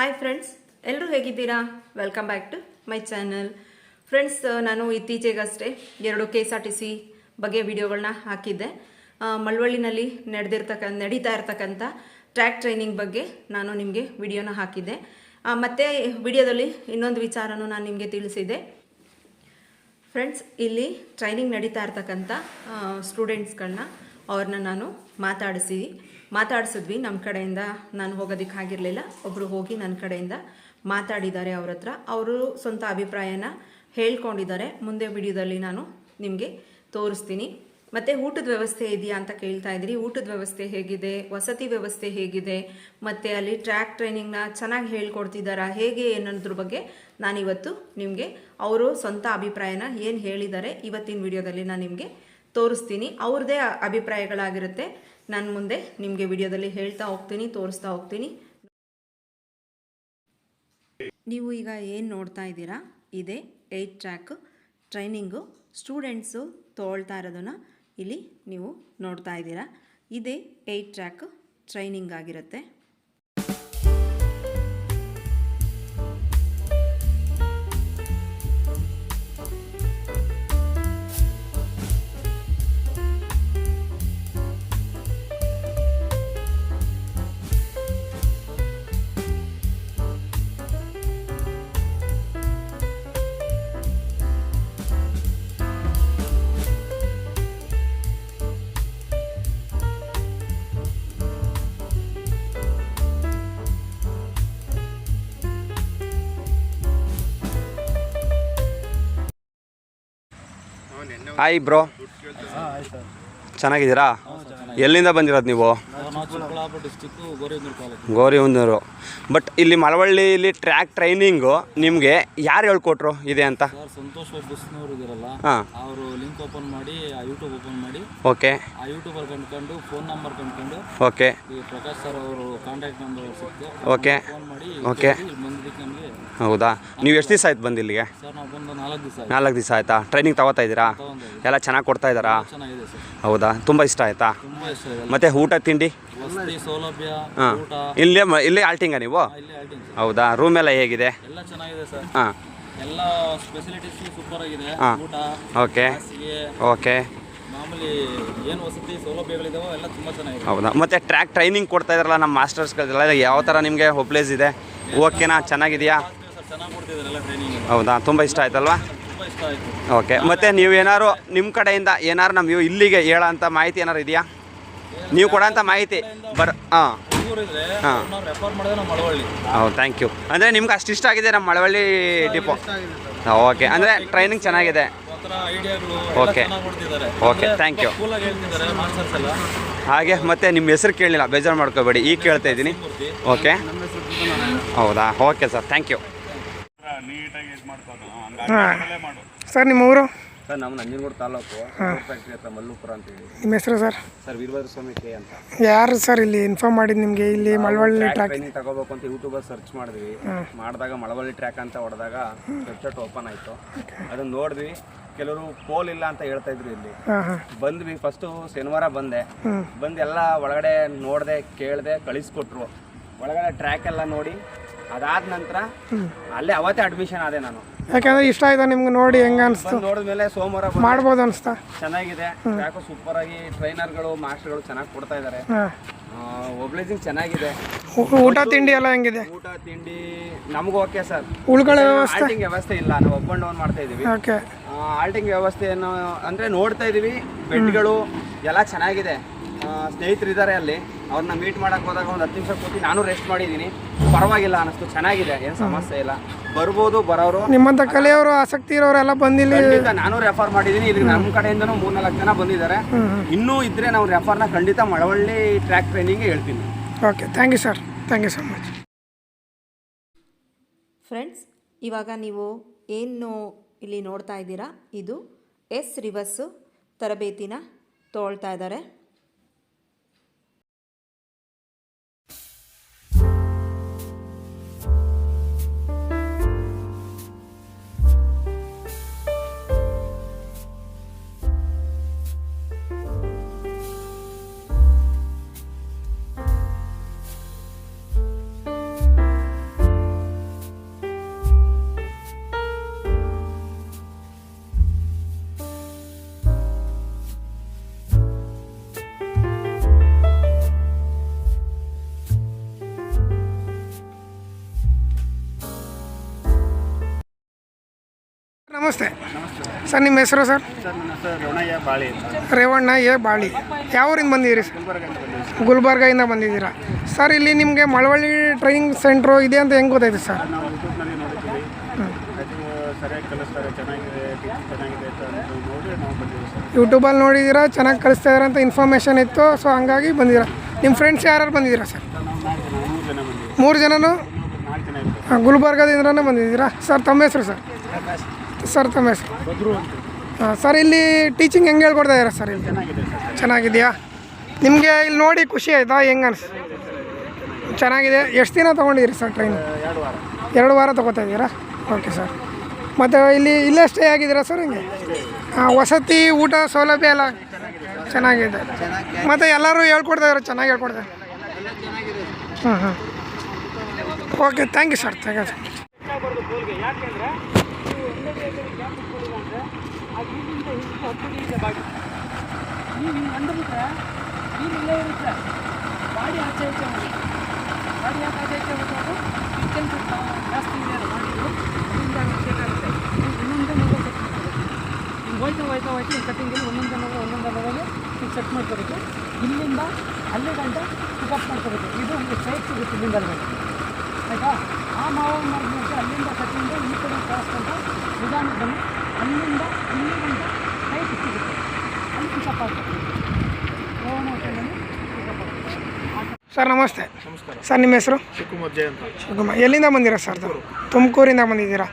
Hi friends ಎಲ್ಲರೂ ಹೇಗಿದ್ದೀರಾ? Welcome back to my channel friends ನಾನು ಇತ್ತೀಚೆಗಷ್ಟೇ ಎರಡು K S R T C ಬಗ್ಗೆ ವಿಡಿಯೋಗಳನ್ನ ಹಾಕಿದ್ದೆ. ಮಳವಳ್ಳಿನಲ್ಲಿ ನಡೆದಿರ್ತಕ್ಕ ನಡೀತಾ ಇರ್ತಕ್ಕಂಥ ಟ್ರ್ಯಾಕ್ ಟ್ರೈನಿಂಗ್ ಬಗ್ಗೆ ನಾನು ನಿಮಗೆ ವಿಡಿಯೋನ ಹಾಕಿದ್ದೆ. ಮತ್ತು ಮತ್ತೆ ವಿಡಿಯೋದಲ್ಲಿ ಇನ್ನೊಂದು ವಿಚಾರನೂ ನಾನು ನಿಮಗೆ ತಿಳಿಸಿದೆ. ಫ್ರೆಂಡ್ಸ್ ಇಲ್ಲಿ ಟ್ರೈನಿಂಗ್ ನಡೀತಾ ಇರ್ತಕ್ಕಂಥ ಸ್ಟೂಡೆಂಟ್ಸ್ಗಳನ್ನ ಅವ್ರನ್ನ ನಾನು ಮಾತಾಡಿಸಿ ಮಾತಾಡಿಸಿದ್ವಿ ನಮ್ಮ ಕಡೆಯಿಂದ ನಾನು ಹೋಗೋದಕ್ಕೆ ಆಗಿರಲಿಲ್ಲ. ಒಬ್ಬರು ಹೋಗಿ ನನ್ನ ಕಡೆಯಿಂದ ಮಾತಾಡಿದ್ದಾರೆ ಅವ್ರ ಹತ್ರ. ಅವರು ಸ್ವಂತ ಅಭಿಪ್ರಾಯನ ಹೇಳ್ಕೊಂಡಿದ್ದಾರೆ. ಮುಂದೆ ವಿಡಿಯೋದಲ್ಲಿ ನಾನು ನಿಮಗೆ ತೋರಿಸ್ತೀನಿ. ಮತ್ತು ಊಟದ ವ್ಯವಸ್ಥೆ ಇದೆಯಾ ಅಂತ ಕೇಳ್ತಾ ಇದ್ದೀರಿ ಊಟದ ವ್ಯವಸ್ಥೆ ಹೇಗಿದೆ? ವಸತಿ ವ್ಯವಸ್ಥೆ ಹೇಗಿದೆ? ಮತ್ತು ಅಲ್ಲಿ ಟ್ರ್ಯಾಕ್ ಟ್ರೈನಿಂಗ್ನ ಚೆನ್ನಾಗಿ ಹೇಳ್ಕೊಡ್ತಿದ್ದಾರಾ ಹೇಗೆ ಅನ್ನೋದ್ರ ಬಗ್ಗೆ ನಾನಿವತ್ತು ನಿಮಗೆ ಅವರು ಸ್ವಂತ ಅಭಿಪ್ರಾಯನ ಏನು ಹೇಳಿದ್ದಾರೆ ಇವತ್ತಿನ ವಿಡಿಯೋದಲ್ಲಿ ನಾನು ನಿಮಗೆ ತೋರಿಸ್ತೀನಿ. ಅವ್ರದ್ದೇ ಅಭಿಪ್ರಾಯಗಳಾಗಿರುತ್ತೆ. ನಾನು ಮುಂದೆ ನಿಮಗೆ ವಿಡಿಯೋದಲ್ಲಿ ಹೇಳ್ತಾ ಹೋಗ್ತೀನಿ, ತೋರಿಸ್ತಾ ಹೋಗ್ತೀನಿ. ನೀವು ಈಗ ಏನು ನೋಡ್ತಾ ಇದ್ದೀರಾ? ಇದೇ ಏಯ್ಟ್ ಟ್ರ್ಯಾಕ್ ಟ್ರೈನಿಂಗು ಸ್ಟೂಡೆಂಟ್ಸು ತೊಗೊಳ್ತಾ ಇರೋದನ್ನು ಇಲ್ಲಿ ನೀವು ನೋಡ್ತಾ ಇದ್ದೀರಾ. ಇದೇ ಏಯ್ಟ್ ಟ್ರ್ಯಾಕ್ ಟ್ರೈನಿಂಗ್ ಆಗಿರುತ್ತೆ. ಹಾಯ್ ಬ್ರೋ ಚೆನ್ನಾಗಿದ್ದೀರಾ? ಎಲ್ಲಿಂದ ಬಂದಿರೋದು ನೀವು? ಗೌರಿಹೊಂದೂರು ಬಟ್ ಇಲ್ಲಿ ಮಳವಳ್ಳಿಲಿ ಟ್ರ್ಯಾಕ್ ಟ್ರೈನಿಂಗು ನಿಮಗೆ ಯಾರು ಹೇಳ್ಕೊಟ್ರು ಇದೆ ಅಂತ? ಹಾಂ. ಅವರು ಓಪನ್ ಮಾಡಿ ಆ ಯೂಟ್ಯೂಬ್ ಓಪನ್ ಮಾಡಿ. ಓಕೆ ಆ ಯೂಟ್ಯೂಬರ್ ಕಂಡ್ಕೊಂಡು ಫೋನ್ ನಂಬರ್ ಕಂಡ್ಕೊಂಡು. ಓಕೆ ಈ ಪ್ರಕಾಶ್ ಸರ್ ಅವರು ಕಾಂಟ್ಯಾಕ್ಟ್ ನಂಬರ್ ಸಿಕ್ತು ಓಕೆ ಫೋನ್ ಮಾಡಿ ಓಕೆ ಇಲ್ಲಿ ಬಂದಿದ್ದಕ್ಕೆ ನಮಗೆ ಹೌದಾ? ನೀವು ಎಷ್ಟು ದಿವಸ ಆಯ್ತು ಬಂದು ಇಲ್ಲಿಗೆ ಸರ್ ನಾವು ಬಂದು ನಾಲ್ಕು ದಿವಸ ಆಯ್ತು. ನಾಲ್ಕು ದಿವಸ ಆಯ್ತಾ? ಟ್ರೈನಿಂಗ್ ತಗೋತಾ ಇದ್ದೀರಾ? ಎಲ್ಲ ಚೆನ್ನಾಗಿ ಕೊಡ್ತಾ ಇದ್ದಾರಾ? ಚೆನ್ನಾಗಿದೆ ಸರ್. ಹೌದಾ? ತುಂಬ ಇಷ್ಟ ಆಯ್ತಾ? ತುಂಬ ಇಷ್ಟ ಇದೆ ಮತ್ತು ಊಟ ತಿಂಡಿ? ವಸತಿ ಸೌಲಭ್ಯ ಹಾಂ. ಊಟ. ಇಲ್ಲೇ ಮ- ಇಲ್ಲೇ ಆಲ್ಟಿಂಗ ನೀವು? ಆ, ಇಲ್ಲೇ ಆಲ್ಟಿಂಗ್ ಸರ್. ಹೌದಾ? ರೂಮ್ ಎಲ್ಲ ಹೇಗಿದೆ? ಎಲ್ಲ ಚೆನ್ನಾಗಿದೆ ಸರ್. ಹಾಂ. ಎಲ್ಲ ಫೆಸಿಲಿಟೀಸ್ ಸೂಪರ್ ಆಗಿದೆ. ಊಟ ಓಕೆ ಓಕೆ ಮಾಮೂಲಿ ಏನು ವಸತಿ ಸೌಲಭ್ಯಗಳಿದಾವೋ ಎಲ್ಲ ತುಂಬ ಚೆನ್ನಾಗಿದೆ. ಹೌದಾ? ಮತ್ತೆ ಟ್ರ್ಯಾಕ್ ಟ್ರೈನಿಂಗ್ ಕೊಡ್ತಾ ಇದ್ರಲ್ಲ ನಮ್ಮ ಮಾಸ್ಟರ್ಸ್ಗಳೆಲ್ಲ ಯಾವ ಥರ ನಿಮಗೆ ಹೋಪ್ಲೇಸ್ ಇದೆ? ಓಕೆನಾ ಚೆನ್ನಾಗಿದೆಯಾ? ಚೆನ್ನಾಗಿ ಕೊಡ್ತಿದ್ದಾರಲ್ಲ ಟ್ರೈನಿಂಗ್ ಹೌದಾ? ತುಂಬ ಇಷ್ಟ ಆಯ್ತಲ್ವಾ? ತುಂಬ ಇಷ್ಟ ಆಯಿತು. ಓಕೆ ಮತ್ತೆ ನೀವು ಏನಾರು ನಿಮ್ಮ ಕಡೆಯಿಂದ ಏನಾರು ನಮ್ಮ ಇಲ್ಲಿಗೆ ಹೇಳೋಂಥ ಮಾಹಿತಿ ಏನಾರು ಇದೆಯಾ? ನೀವು ಕೊಡೋಂಥ ಮಾಹಿತಿ. ಬರ್ ಹಾಂ. ಹಾ. ಹೌದು ಥ್ಯಾಂಕ್ ಯು ಅಂದರೆ ನಿಮ್ಗೆ ಅಷ್ಟು ಇಷ್ಟ ಆಗಿದೆ ನಮ್ಮ ಮಳವಳ್ಳಿ ಡಿಪೋ ಓಕೆ ಅಂದರೆ ಟ್ರೈನಿಂಗ್ ಚೆನ್ನಾಗಿದೆ. ಓಕೆ ಓಕೆ ಥ್ಯಾಂಕ್ ಯು ಹಾಗೆ ಮತ್ತೆ ನಿಮ್ಮ ಹೆಸರು ಕೇಳಲಿಲ್ಲ ಬೇಜಾರು ಮಾಡ್ಕೋಬೇಡಿ. ಈಗ ಕೇಳ್ತಾ ಇದ್ದೀನಿ. ಓಕೆ ಹೌದಾ? Okay sir thank you sir ನಿಮ್ಮ ಊರು? ಸರ್ ನಮ್ಮ ನಂಜನಗೂಡು ತಾಲೂಕು ಫ್ಯಾಕ್ಟ್ರಿ ಹತ್ರ ಮಲ್ಲೂಪುರ ಅಂತೇಳಿ ನಿಮ್ಮ ಹೆಸರು sir? Sir Veerabhadra Swamy K ಅಂತ. ಯಾರು ಸರ್ ಇಲ್ಲಿ ಇನ್ಫಾರ್ಮ್ ಮಾಡಿದ್ದು ನಿಮಗೆ? ಇಲ್ಲಿ ಮಳವಳ್ಳಿ ಟ್ರ್ಯಾಕ್ ಟ್ರೈನಿಂಗ್ ತಗೋಬೇಕು ಅಂತ ಯೂಟ್ಯೂಬಲ್ಲಿ ಸರ್ಚ್ ಮಾಡಿದ್ವಿ. ಮಾಡಿದಾಗ ಮಳವಳ್ಳಿ ಟ್ರ್ಯಾಕ್ ಅಂತ ಹೊಡೆದಾಗ ವೆಬ್ಸೈಟ್ ಓಪನ್ ಆಯಿತು. ಅದನ್ನ ನೋಡಿದ್ವಿ. ಕೆಲವರು ಪೋಲ್ ಇಲ್ಲ ಅಂತ ಹೇಳ್ತಾ ಇದ್ರು ಇಲ್ಲಿ. ಬಂದ್ವಿ. ಫಸ್ಟು ಶನಿವಾರ ಬಂದೆ. ಬಂದು ಎಲ್ಲ ಒಳಗಡೆ ನೋಡಿದೆ ಕೇಳಿದೆ ಕಳಿಸ್ಕೊಟ್ರು. ಒಳಗಡೆ ಟ್ರ್ಯಾಕ್ ಎಲ್ಲ ನೋಡಿ ಅದಾದ ನಂತರ ಅಲ್ಲೇ ಅವತ್ತೇ ಅಡ್ಮಿಷನ್ ಆದೆ ನಾನು. ಯಾಕಂದ್ರೆ ಇಷ್ಟ ಆಯ್ತಾ ನಿಮ್ಗೆ ನೋಡಿ ಹೆಂಗ ಅನಿಸ್ತು? ನೋಡಿದ್ಮೇಲೆ ಸೋಮವಾರ ಬಂದೆ. ಮಾಡ್ಬೋದು ಅನಿಸ್ತಾ. ಚೆನ್ನಾಗಿದೆ. ಯಾಕೋ ಸೂಪರ್ ಆಗಿ ಟ್ರೈನರ್ಗಳು ಮಾಸ್ಟರ್ಗಳು ಚೆನ್ನಾಗಿ ಕೊಡ್ತಾ ಇದ್ದಾರೆ ಒಬ್ಲೇಜಿಂಗ್ ಚೆನ್ನಾಗಿದೆ. ಊಟ ತಿಂಡಿ ಎಲ್ಲ ಹೆಂಗಿದೆ? ಊಟ ತಿಂಡಿ ನಮಗೂ ಓಕೆ ಸರ್ ಉಳ್ಕೊಳ್ಳೋ ವ್ಯವಸ್ಥೆ? ವ್ಯವಸ್ಥೆ ಇಲ್ಲ ನಾವು ಅಪ್ ಅಂಡ್ ಡೌನ್ ಮಾಡ್ತಾ ಇದೀವಿ. ಓಕೆ ಆಲ್ಟಿಂಗ್ ವ್ಯವಸ್ಥೆಯನ್ನು ಅಂದ್ರೆ ನೋಡ್ತಾ ಇದೀವಿ ಬೆಡ್ಗಳು ಎಲ್ಲ ಚೆನ್ನಾಗಿದೆ. ಆ, ಸ್ನೇಹಿತರು ಇದ್ದಾರೆ ಅಲ್ಲಿ. ಅವ್ರನ್ನ ಮೀಟ್ ಮಾಡಕ್ ಹೋದಾಗ ಒಂದು ಹತ್ತು ನಿಮಿಷ ಕೂತಿ ನಾನು ರೆಸ್ಟ್ ಮಾಡಿದ್ದೀನಿ. ಪರವಾಗಿಲ್ಲ ಅನಿಸ್ತು ಚೆನ್ನಾಗಿದೆ ಏನು ಸಮಸ್ಯೆ ಇಲ್ಲ. ಬರ್ಬೋದು ಬರೋರು. ನಿಮ್ಮಂಥ ಕಲೆಯವರು ಆಸಕ್ತಿ ಇರೋರೆಲ್ಲ ಎಲ್ಲ ಬಂದಿಲ್ಲಿ ಖಂಡಿತ ನಾನು ರೆಫರ್ ಮಾಡಿದ್ದೀನಿ. ಇಲ್ಲಿ ನಮ್ಮ ಕಡೆಯಿಂದನೂ ಮೂರ್ನಾಲ್ಕು ಜನ ಬಂದಿದ್ದಾರೆ. ಇನ್ನೂ ಇದ್ರೆ ನಾವು ರೆಫರ್ನ ಖಂಡಿತ ಮಳವಳ್ಳಿ ಟ್ರ್ಯಾಕ್ ಟ್ರೈನಿಂಗ್ ಹೇಳ್ತೀನಿ. Okay thank you sir thank you so much friends ಇವಾಗ ನೀವು ಏನು ಇಲ್ಲಿ ನೋಡ್ತಾ ಇದ್ದೀರಾ? ಇದು ಎಸ್ ರಿವರ್ಸು ತರಬೇತಿನ ತೊಗೊಳ್ತಾ ಇದ್ದಾರೆ. ಸರ್ ನಿಮ್ಮ ಹೆಸರು ಸರ್? ಸರ್ ನನ್ನ ಹೆಸರು ರೋಣಯ್ಯ ಬಾಳಿ ಅಂತ. ರೇವಣ್ಣ ಎ ಬಾಳಿ. ಯಾವ ಊರಿಂದ ಬಂದಿದ್ದೀರಿ ಸರ್? ಗುಲ್ಬರ್ಗ ಅಂತ ಸರ್. ಬಂದಿದ್ದೀರಾ? ಸರ್ ಇಲ್ಲಿ ನಿಮಗೆ ಮಳವಳ್ಳಿ ಟ್ರೈನಿಂಗ್ ಸೆಂಟ್ರು ಇದೆ ಅಂತ ಹೆಂಗೆ ಗೊತ್ತಾಯ್ತು ಸರ್? ನಾವು ಯೂಟ್ಯೂಬ್ನಲ್ಲಿ ನೋಡಿದ್ದೀವಿ. ಅದು ಸರಿಯಾಗಿ ಕಲಿಸ್ತಾರೆ ಚೆನ್ನಾಗಿದೆ ಟೀಚಿಂಗ್ ಚೆನ್ನಾಗಿದೆ ಅಂತ ಅಂದು ನೋಡಿ ನಾವು ಬಂದಿದ್ದೀವಿ ಸರ್. ಯೂಟ್ಯೂಬಲ್ಲಿ ನೋಡಿದ್ದೀರಾ? ಚೆನ್ನಾಗಿ ಕಳಿಸ್ತಾ ಇದಾರೆ ಅಂತ ಇನ್ಫಾರ್ಮೇಷನ್ ಇತ್ತು. ಸೊ ಹಂಗಾಗಿ ಬಂದಿದ್ದೀರಾ. ನಿಮ್ಮ ಫ್ರೆಂಡ್ಸ್ ಯಾರು ಬಂದಿದ್ದೀರಾ ಸರ್? ಸರ್ ನಾವು ನಾಲ್ಕು ಜನ ಮೂರು ಜನ ಮೂರು ಜನನು? ನಾಲ್ಕು ಜನ ಗುಲ್ಬರ್ಗದಿಂದನೇ ಬಂದಿದ್ದೀರಾ? ಸರ್ ತಮ್ಮ ಹೆಸರು ಸರ್? ಸರ್ ಹಾಂ ಸರ್, ಇಲ್ಲಿ ಟೀಚಿಂಗ್ ಹೆಂಗೆ ಹೇಳ್ಕೊಡ್ತಾ ಇದ್ದೀರಾ ಸರ್ ಇಲ್ಲಿ? ಚೆನ್ನಾಗಿದೆಯಾ ನಿಮಗೆ ಇಲ್ಲಿ ನೋಡಿ ಖುಷಿ ಆಯಿತಾ? ಹೆಂಗೆ ಅನ್ಸ್ ಚೆನ್ನಾಗಿದೆ. ಎಷ್ಟು ದಿನ ತೊಗೊಂಡಿದ್ದೀರಿ ಸರ್ ಟ್ರೈನ್ ಎರಡು ವಾರ ತೊಗೋತಾ ಇದ್ದೀರಾ? ಓಕೆ ಸರ್ ಮತ್ತು ಇಲ್ಲಿ, ಇಲ್ಲೇ ಸ್ಟೇ ಆಗಿದ್ದೀರಾ ಸರ್ ಹಿಂಗೆ? ವಸತಿ, ಊಟ ಸೌಲಭ್ಯ ಎಲ್ಲ ಚೆನ್ನಾಗಿದೆ. ಮತ್ತು ಎಲ್ಲರೂ ಹೇಳ್ಕೊಡ್ತಾ ಇದ್ದಾರೆ ಚೆನ್ನಾಗಿ ಹೇಳ್ಕೊಡ್ತಾರೆ ಹಾಂ ಹಾಂ okay thank you sir thank you sir ಹೋಯ್ತಾ ಹೋಯ್ತಾ ಹೋಯ್ತು ಈ ಕಟ್ಟಿಂಗಲ್ಲಿ ಒಂದೊಂದು ಲೆವೆಲ್ ಒಂದೊಂದು ಲೆವೆಲ್ ಸೆಟ್ ಮಾಡ್ಕೋಬೇಕು. ಇಲ್ಲಿಂದ ಅಲ್ಲಿ ಗಂಟ ಪಿಕಪ್ ಮಾಡ್ಕೋಬೇಕು. ಇದು ಒಂದು ಸೈಟ್ ಸಿಗುತ್ತೆ ಇಲ್ಲಿಂದ ಆಯಿತಾ? ಆ ಮಾವು ಮಾಡಿದ್ಮೇಲೆ ಅಲ್ಲಿಂದ ಕಟ್ಟಿಂದ ಈ ಕಡೆ ಕ್ರಾಸ್ ಗಂಟ ನಿಧಾನಕ್ಕೆ ಬನ್ನಿ ಅಲ್ಲಿಂದ ಇಲ್ಲಿ ಗಂಟ ಸೈಟ್ ಸಿಗುತ್ತೆ ಅಲ್ಲಿ ಪಿಕಪ್ ಆಗ್ತದೆ ಸ್ಲೋ ಮೋಷನಲ್ಲಿ ಪಿಕಪ್ ಆಗ್ತದೆ ಸರ್ ನಮಸ್ತೆ. ಸರ್ ನಿಮ್ಮ ಹೆಸರು? ಶಿವಕುಮಾರ್ ಜಯ ಅಂತ ಶಿವಕುಮಾರ್ ಎಲ್ಲಿಂದ ಬಂದಿರಾ ಸರ್? ತುಮಕೂರಿಂದ ಬಂದಿದ್ದೀರಾ?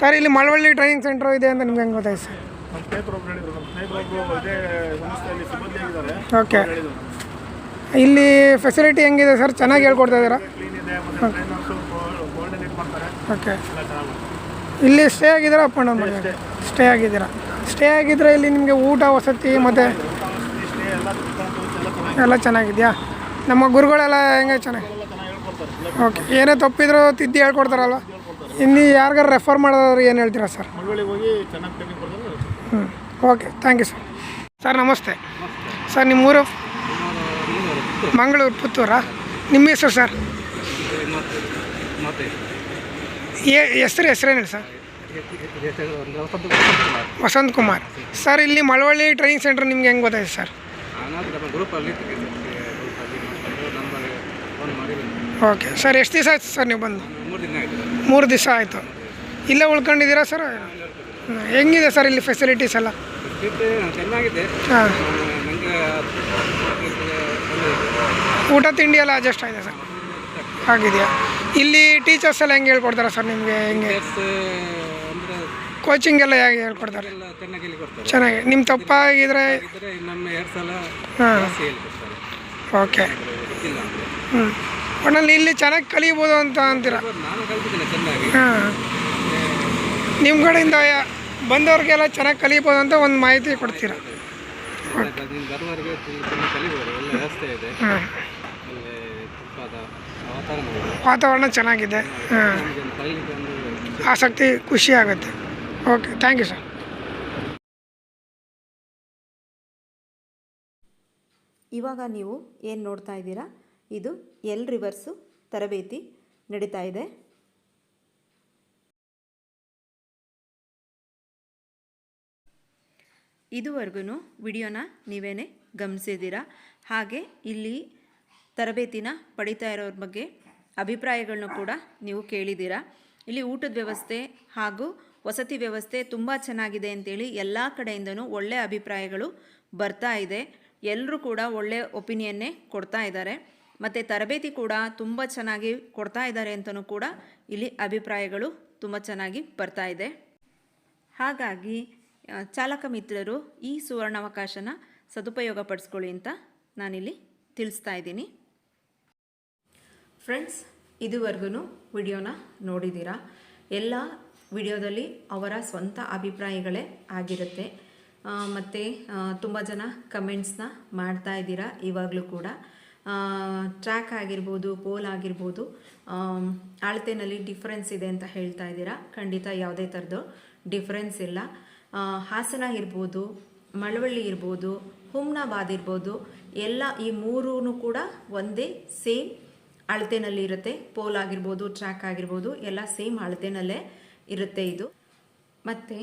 ಸರ್ ಇಲ್ಲಿ ಮಳವಳ್ಳಿ ಟ್ರೈನಿಂಗ್ ಸೆಂಟರ್ ಇದೆ ಅಂತ ನಿಮ್ಗೆ ಹೆಂಗೆ ಗೊತ್ತಾಯ್ತು ಸರ್? ನಮ್ಮ ಸ್ನೇಹಿತರೊಬ್ರು ಹೇಳಿದ್ರು. ನಮ್ಮ ಸ್ನೇಹಿತರೊಬ್ರು ಇದೇ ಸಂಸ್ಥೆಯಲ್ಲಿ ಸಿಬ್ಬಂದಿ ಆಗಿದ್ದಾರೆ. ಓಕೆ. ಇಲ್ಲಿ ಫೆಸಿಲಿಟಿ ಹೆಂಗಿದೆ ಸರ್? ಚೆನ್ನಾಗಿ ಹೇಳ್ಕೊಡ್ತಾ ಇದ್ದೀರಾ? ಕ್ಲೀನ್ ಇದೆ ಮತ್ತು ಟ್ರೈನರ್ಸು ಕೋಆರ್ಡಿನೇಟ್ ಮಾಡ್ತಾರೆ ಓಕೆ. ಎಲ್ಲ ಚೆನ್ನಾಗಿ ಇಲ್ಲಿ ಸ್ಟೇ ಆಗಿದ್ದೀರಾ ಅಪ್ ಆ್ಯಂಡ್ ಡೌನ್ ಮಾಡಿದ್ದೀರಾ ಸ್ಟೇ ಆಗಿದ್ದೀರಾ? ಸ್ಟೇ ಆಗಿದ್ರೆ ಇಲ್ಲಿ ನಿಮಗೆ ಊಟ ವಸತಿ ಮತ್ತು ಎಲ್ಲ ಚೆನ್ನಾಗಿದೆಯಾ? ನಮ್ಮ ಗುರುಗಳೆಲ್ಲ ಹೆಂಗೆ ಚೆನ್ನಾಗಿ ಓಕೆ, ಏನೇ ತಪ್ಪಿದ್ರು ತಿದ್ದಿ ಹೇಳ್ಕೊಡ್ತಾರಲ್ಲ ಇನ್ನು ಯಾರಿಗಾರು ರೆಫರ್ ಮಾಡೋದಾದ್ರೆ ಏನು ಹೇಳ್ತೀರಾ ಸರ್? ಹ್ಞೂ okay thank you sir sir, ನಮಸ್ತೆ. ಸರ್, ನಿಮ್ಮೂರು? ಮಂಗಳೂರು, ಪುತ್ತೂರಾ? ನಿಮ್ಮ ಹೆಸರು ಸರ್? ಏ ಹೆಸರು ಹೆಸರೇನು ಸರ್? ವಸಂತ್ ಕುಮಾರ್ ಸರ್, ಇಲ್ಲಿ ಮಳವಳ್ಳಿ ಟ್ರೈನಿಂಗ್ ಸೆಂಟ್ರ್ ನಿಮ್ಗೆ ಹೆಂಗೆ ಗೊತ್ತಾಯ್ತು ಸರ್ ಗ್ರೂಪಲ್ಲಿ ನಂಬರ್ ಫೋನ್ ಮಾಡಿ ಓಕೆ. ಸರ್ ಎಷ್ಟು ದಿವಸ ಆಯಿತು ಸರ್ ನೀವು ಬಂದು? ಮೂರು ದಿವಸ ಆಯಿತು. ಇಲ್ಲೇ ಉಳ್ಕೊಂಡಿದ್ದೀರಾ ಸರ್? ಹೆಂಗಿದೆ ಸರ್ ಇಲ್ಲಿ ಫೆಸಿಲಿಟೀಸ್ ಎಲ್ಲ? ಚೆನ್ನಾಗಿದೆ. ಹಾಂ. ಊಟ ತಿಂಡಿ ಎಲ್ಲ ಅಡ್ಜಸ್ಟ್ ಆಗಿದೆ ಸರ್? ಆಗಿದೆಯಾ ಇಲ್ಲಿ ಟೀಚರ್ಸ್ ಎಲ್ಲ ಹೆಂಗೆ ಹೇಳ್ಕೊಡ್ತಾರೆ ಸರ್ ನಿಮಗೆ ಹೆಂಗೆ? ಕೋಚಿಂಗ್ ಎಲ್ಲ ಹೇಗೆ ಹೇಳ್ಕೊಡ್ತಾರೆ? ಚೆನ್ನಾಗಿ. ನಿಮ್ಮ ತಪ್ಪಾಗಿದ್ರೆ ಹಾಂ. ಓಕೆ. ಹ್ಞೂ ಒಟ್ಟಲ್ಲಿ ಇಲ್ಲಿ ಚೆನ್ನಾಗಿ ಕಲಿಬೋದು ಅಂತ ಅಂತೀರಾ. ನಾನು ಕಲ್ತಿದ್ದೇನೆ ಚೆನ್ನಾಗಿ ಹಾಂ. ನಿಮ್ಮ ಕಡೆಯಿಂದ ಬಂದವ್ರಿಗೆಲ್ಲ ಚೆನ್ನಾಗಿ ಕಲಿಬೋದು ಅಂತ ಒಂದು ಮಾಹಿತಿ ಕೊಡ್ತೀರಾ. ಹಾಂ. ವಾತಾವರಣ ಚೆನ್ನಾಗಿದೆ. ಹಾಂ. ಆಸಕ್ತಿ ಖುಷಿ ಆಗುತ್ತೆ. Okay thank you sir. ಇವಾಗ ನೀವು ಏನು ನೋಡ್ತಾ ಇದ್ದೀರಾ? ಇದು ಎಲ್ ರಿವರ್ಸು ತರಬೇತಿ ನಡೀತಾ ಇದೆ. ಇದುವರೆಗೂ ವಿಡಿಯೋನ ನೀವೇನೇ ಗಮನಿಸಿದ್ದೀರಾ? ಹಾಗೆ ಇಲ್ಲಿ ತರಬೇತಿನ ಪಡಿತಾ ಇರೋರ ಬಗ್ಗೆ ಅಭಿಪ್ರಾಯಗಳನ್ನು ಕೂಡ ನೀವು ಕೇಳಿದ್ದೀರಾ? ಇಲ್ಲಿ ಊಟದ ವ್ಯವಸ್ಥೆ ಹಾಗೂ ವಸತಿ ವ್ಯವಸ್ಥೆ ತುಂಬ ಚೆನ್ನಾಗಿದೆ ಅಂತೇಳಿ ಎಲ್ಲ ಕಡೆಯಿಂದನೂ ಒಳ್ಳೆಯ ಅಭಿಪ್ರಾಯಗಳು ಬರ್ತಾ ಇದೆ. ಎಲ್ಲರೂ ಕೂಡ ಒಳ್ಳೆಯ ಒಪಿನಿಯನ್ನೇ ಕೊಡ್ತಾ ಇದ್ದಾರೆ. ಮತ್ತು ತರಬೇತಿ ಕೂಡ ತುಂಬ ಚೆನ್ನಾಗಿ ಕೊಡ್ತಾ ಇದ್ದಾರೆ ಅಂತಲೂ ಕೂಡ ಇಲ್ಲಿ ಅಭಿಪ್ರಾಯಗಳು ತುಂಬ ಚೆನ್ನಾಗಿ ಬರ್ತಾ ಇದೆ. ಹಾಗಾಗಿ ಚಾಲಕ ಮಿತ್ರರು ಈ ಸುವರ್ಣಾವಕಾಶನ ಸದುಪಯೋಗ ಪಡಿಸ್ಕೊಳ್ಳಿ ಅಂತ ನಾನಿಲ್ಲಿ ತಿಳಿಸ್ತಾ ಇದ್ದೀನಿ. ಫ್ರೆಂಡ್ಸ್ ಇದುವರೆಗೂ ವಿಡಿಯೋನ ನೋಡಿದ್ದೀರಾ? ಎಲ್ಲ ವಿಡಿಯೋದಲ್ಲಿ ಅವರ ಸ್ವಂತ ಅಭಿಪ್ರಾಯಗಳೇ ಆಗಿರುತ್ತೆ. ಮತ್ತು ತುಂಬ ಜನ ಕಮೆಂಟ್ಸ್ನ ಮಾಡ್ತಾ ಇದ್ದೀರಾ ಇವಾಗಲೂ ಕೂಡ. ಟ್ರ್ಯಾಕ್ ಆಗಿರ್ಬೋದು ಪೋಲ್ ಆಗಿರ್ಬೋದು ಅಳತೆನಲ್ಲಿ ಡಿಫ್ರೆನ್ಸ್ ಇದೆ ಅಂತ ಹೇಳ್ತಾ ಇದ್ದೀರಾ? ಖಂಡಿತ ಯಾವುದೇ ಥರದ್ದು ಡಿಫ್ರೆನ್ಸ್ ಇಲ್ಲ. ಹಾಸನ ಇರ್ಬೋದು, ಮಳವಳ್ಳಿ ಇರ್ಬೋದು, ಹುಮ್ನಾಬಾದ್ ಇರ್ಬೋದು, ಎಲ್ಲ ಈ ಮೂರೂ ಕೂಡ ಒಂದೇ ಸೇಮ್ ಅಳತೆನಲ್ಲಿ ಇರುತ್ತೆ. ಪೋಲ್ ಆಗಿರ್ಬೋದು ಟ್ರ್ಯಾಕ್ ಆಗಿರ್ಬೋದು, ಎಲ್ಲ ಸೇಮ್ ಅಳತೆನಲ್ಲೇ ಇರುತ್ತೆ ಇದು. ಮತ್ತು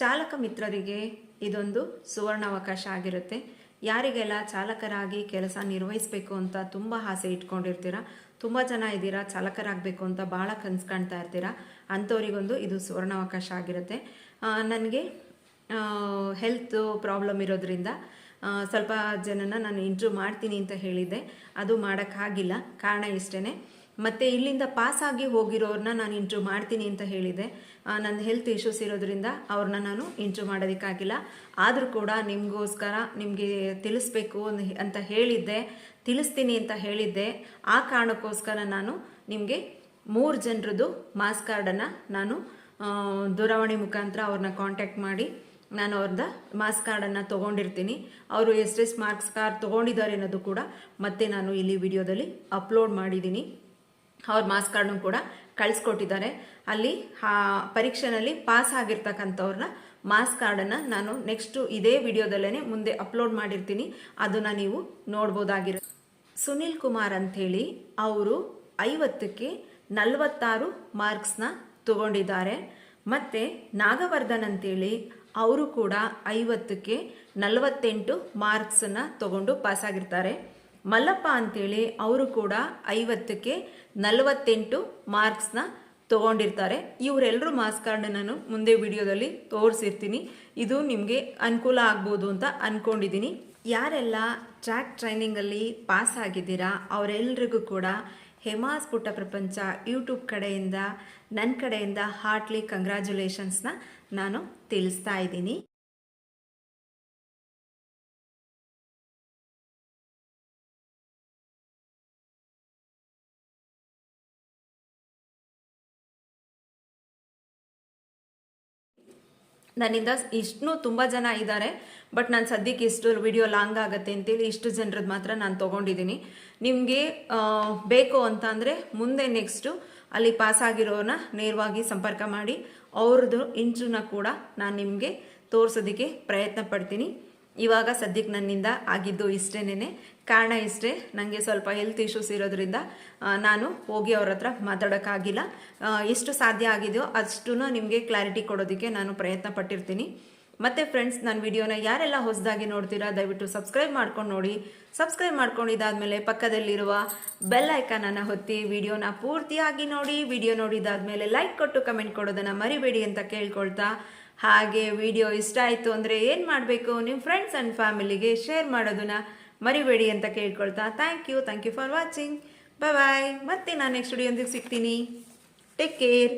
ಚಾಲಕ ಮಿತ್ರರಿಗೆ ಇದೊಂದು ಸುವರ್ಣಾವಕಾಶ ಆಗಿರುತ್ತೆ. ಯಾರಿಗೆಲ್ಲ ಚಾಲಕರಾಗಿ ಕೆಲಸ ನಿರ್ವಹಿಸಬೇಕು ಅಂತ ತುಂಬ ಆಸೆ ಇಟ್ಕೊಂಡಿರ್ತೀರ? ತುಂಬ ಜನ ಇದ್ದೀರಾ, ಚಾಲಕರಾಗಬೇಕು ಅಂತ ಭಾಳ ಕನ್ಸು ಕಾಣ್ತಾ ಇರ್ತೀರಾ? ಅಂಥವರಿಗೊಂದು ಇದು ಸುವರ್ಣಾವಕಾಶ ಆಗಿರುತ್ತೆ. ನನಗೆ ಹೆಲ್ತ್ ಪ್ರಾಬ್ಲಮ್ ಇರೋದ್ರಿಂದ ಸ್ವಲ್ಪ ಜನನ ನಾನು ಇಂಟ್ರೂ ಮಾಡ್ತೀನಿ ಅಂತ ಹೇಳಿದ್ದೆ. ಅದು ಮಾಡೋಕ್ಕಾಗಿಲ್ಲ. ಕಾರಣ ಇಷ್ಟೇ ಮತ್ತು ಇಲ್ಲಿಂದ ಪಾಸ್ ಆಗಿ ಹೋಗಿರೋರನ್ನ ನಾನು ಇಂಟ್ರೂ ಮಾಡ್ತೀನಿ ಅಂತ ಹೇಳಿದೆ. ನನ್ನ ಹೆಲ್ತ್ ಇಶ್ಯೂಸ್ ಇರೋದ್ರಿಂದ ಅವ್ರನ್ನ ನಾನು ಇಂಟ್ರೂ ಮಾಡೋದಕ್ಕಾಗಿಲ್ಲ. ಆದರೂ ಕೂಡ ನಿಮಗೋಸ್ಕರ ನಿಮಗೆ ತಿಳಿಸ್ಬೇಕು ಅಂತ ಹೇಳಿದ್ದೆ. ತಿಳಿಸ್ತೀನಿ ಅಂತ ಹೇಳಿದ್ದೆ. ಆ ಕಾರಣಕ್ಕೋಸ್ಕರ ನಾನು ನಿಮಗೆ ಮೂರು ಜನರದ್ದು ಮಾಸ್ ಕಾರ್ಡನ್ನು ನಾನು ದೂರವಾಣಿ ಮುಖಾಂತರ ಅವ್ರನ್ನ ಕಾಂಟ್ಯಾಕ್ಟ್ ಮಾಡಿ ನಾನು ಅವ್ರದ್ದು ಮಾರ್ಕ್ಸ್ ಕಾರ್ಡನ್ನು ತೊಗೊಂಡಿರ್ತೀನಿ. ಅವರು ಎಷ್ಟೆಷ್ಟು ಮಾರ್ಕ್ಸ್ ಕಾರ್ಡ್ ತೊಗೊಂಡಿದ್ದಾರೆ ಅನ್ನೋದು ಕೂಡ ಮತ್ತೆ ನಾನು ಇಲ್ಲಿ ವಿಡಿಯೋದಲ್ಲಿ ಅಪ್ಲೋಡ್ ಮಾಡಿದ್ದೀನಿ. ಅವ್ರ ಮಾರ್ಕ್ಸ್ ಕಾರ್ಡ್ನು ಕೂಡ ಕಳಿಸ್ಕೊಟ್ಟಿದ್ದಾರೆ. ಅಲ್ಲಿ ಪರೀಕ್ಷೆನಲ್ಲಿ ಪಾಸ್ ಆಗಿರ್ತಕ್ಕಂಥವ್ರನ್ನ ಮಾರ್ಕ್ಸ್ ಕಾರ್ಡನ್ನು ನಾನು ನೆಕ್ಸ್ಟು ಇದೇ ವಿಡಿಯೋದಲ್ಲೇ ಮುಂದೆ ಅಪ್ಲೋಡ್ ಮಾಡಿರ್ತೀನಿ. ಅದನ್ನು ನೀವು ನೋಡ್ಬೋದಾಗಿರೋ ಸುನಿಲ್ ಕುಮಾರ್ ಅಂಥೇಳಿ ಅವರು ಐವತ್ತಕ್ಕೆ ನಲವತ್ತಾರು ಮಾರ್ಕ್ಸ್ನ ತಗೊಂಡಿದ್ದಾರೆ. ಮತ್ತು ನಾಗವರ್ಧನ್ ಅಂತೇಳಿ ಅವರು ಕೂಡ ಐವತ್ತಕ್ಕೆ ನಲವತ್ತೆಂಟು ಮಾರ್ಕ್ಸನ್ನು ತಗೊಂಡು ಪಾಸಾಗಿರ್ತಾರೆ ಮಲ್ಲಪ್ಪ ಅಂತೇಳಿ ಅವರು ಕೂಡ ಐವತ್ತಕ್ಕೆ ನಲವತ್ತೆಂಟು ಮಾರ್ಕ್ಸ್ನ ತಗೊಂಡಿರ್ತಾರೆ. ಇವರೆಲ್ಲರೂ ಮಾರ್ಕ್ಸ್ ಕಾರ್ಡ್ ನಾನು ಮುಂದೆ ವಿಡಿಯೋದಲ್ಲಿ ತೋರಿಸಿರ್ತೀನಿ. ಇದು ನಿಮಗೆ ಅನುಕೂಲ ಆಗ್ಬೋದು ಅಂತ ಅಂದ್ಕೊಂಡಿದ್ದೀನಿ ಯಾರೆಲ್ಲ ಟ್ರ್ಯಾಕ್ ಟ್ರೈನಿಂಗಲ್ಲಿ ಪಾಸ್ ಆಗಿದ್ದೀರಾ ಅವರೆಲ್ಲರಿಗೂ ಕೂಡ ಹೇಮಾಸ್ ಪುಟ್ಟ ಪ್ರಪಂಚ ಯೂಟ್ಯೂಬ್ ಕಡೆಯಿಂದ ನನ್ನ ಕಡೆಯಿಂದ ಹಾರ್ಟ್ಲಿ ಕಂಗ್ರ್ಯಾಚುಲೇಷನ್ಸ್ನ ನಾನು ತಿಳಿಸ್ತಾ ಇದ್ದೀನಿ. ನನ್ನಿಂದ ಇಷ್ಟು ತುಂಬ ಜನ ಇದ್ದಾರೆ ಬಟ್ ನಾನು ಸದ್ಯಕ್ಕೆ ಇಷ್ಟು ವಿಡಿಯೋ ಲಾಂಗ್ ಆಗುತ್ತೆ ಅಂತೇಳಿ ಇಷ್ಟು ಜನರದ್ದು ಮಾತ್ರ ನಾನು ತೊಗೊಂಡಿದ್ದೀನಿ ನಿಮಗೆ ಬೇಕು ಅಂತ ಅಂದರೆ ಮುಂದೆ ನೆಕ್ಸ್ಟು ಅಲ್ಲಿ ಪಾಸ್ ಆಗಿರೋರನ್ನ ನೇರವಾಗಿ ಸಂಪರ್ಕ ಮಾಡಿ ಅವ್ರದ್ದು ಇಂಟ್ರನ್ನ ಕೂಡ ನಾನು ನಿಮಗೆ ತೋರಿಸೋದಕ್ಕೆ ಪ್ರಯತ್ನ ಪಡ್ತೀನಿ. ಇವಾಗ ಸದ್ಯಕ್ಕೆ ನನ್ನಿಂದ ಆಗಿದ್ದು ಇಷ್ಟೇನೇ ಕಾರಣ ಇಷ್ಟೇ ನನಗೆ ಸ್ವಲ್ಪ ಹೆಲ್ತ್ ಇಶ್ಯೂಸ್ ಇರೋದ್ರಿಂದ ನಾನು ಹೋಗಿ ಅವ್ರ ಹತ್ರ ಮಾತಾಡೋಕ್ಕಾಗಿಲ್ಲ. ಎಷ್ಟು ಸಾಧ್ಯ ಆಗಿದೆಯೋ ಅಷ್ಟು ನಿಮಗೆ ಕ್ಲಾರಿಟಿ ಕೊಡೋದಕ್ಕೆ ನಾನು ಪ್ರಯತ್ನ ಪಟ್ಟಿರ್ತೀನಿ. ಮತ್ತು ಫ್ರೆಂಡ್ಸ್ ನನ್ನ ವಿಡಿಯೋನ ಯಾರೆಲ್ಲ ಹೊಸದಾಗಿ ನೋಡ್ತೀರಾ, ದಯವಿಟ್ಟು ಸಬ್ಸ್ಕ್ರೈಬ್ ಮಾಡ್ಕೊಂಡು ನೋಡಿ. ಸಬ್ಸ್ಕ್ರೈಬ್ ಮಾಡ್ಕೊಂಡಿದ್ದಾದಮೇಲೆ ಪಕ್ಕದಲ್ಲಿರುವ ಬೆಲ್ ಐಕಾನನ್ನು ಹೊತ್ತಿ ವಿಡಿಯೋನ ಪೂರ್ತಿಯಾಗಿ ನೋಡಿ. ವಿಡಿಯೋ ನೋಡಿದಾದ್ಮೇಲೆ ಲೈಕ್ ಕೊಟ್ಟು ಕಮೆಂಟ್ ಕೊಡೋದನ್ನು ಮರಿಬೇಡಿ ಅಂತ ಕೇಳ್ಕೊಳ್ತಾ ಹಾಗೆ ವಿಡಿಯೋ ಇಷ್ಟ ಆಯಿತು ಅಂದರೆ ಏನು ಮಾಡಬೇಕು? ನಿಮ್ಮ ಫ್ರೆಂಡ್ಸ್ ಆ್ಯಂಡ್ ಫ್ಯಾಮಿಲಿಗೆ ಶೇರ್ ಮಾಡೋದನ್ನ ಮರಿಬೇಡಿ ಅಂತ ಕೇಳ್ಕೊಳ್ತಾ thank you thank you for watching bye bye ಮತ್ತೆ ನಾನು ನೆಕ್ಸ್ಟ್ ವಿಡಿಯೋಂದಿಗೆ ಸಿಗ್ತೀನಿ. Take care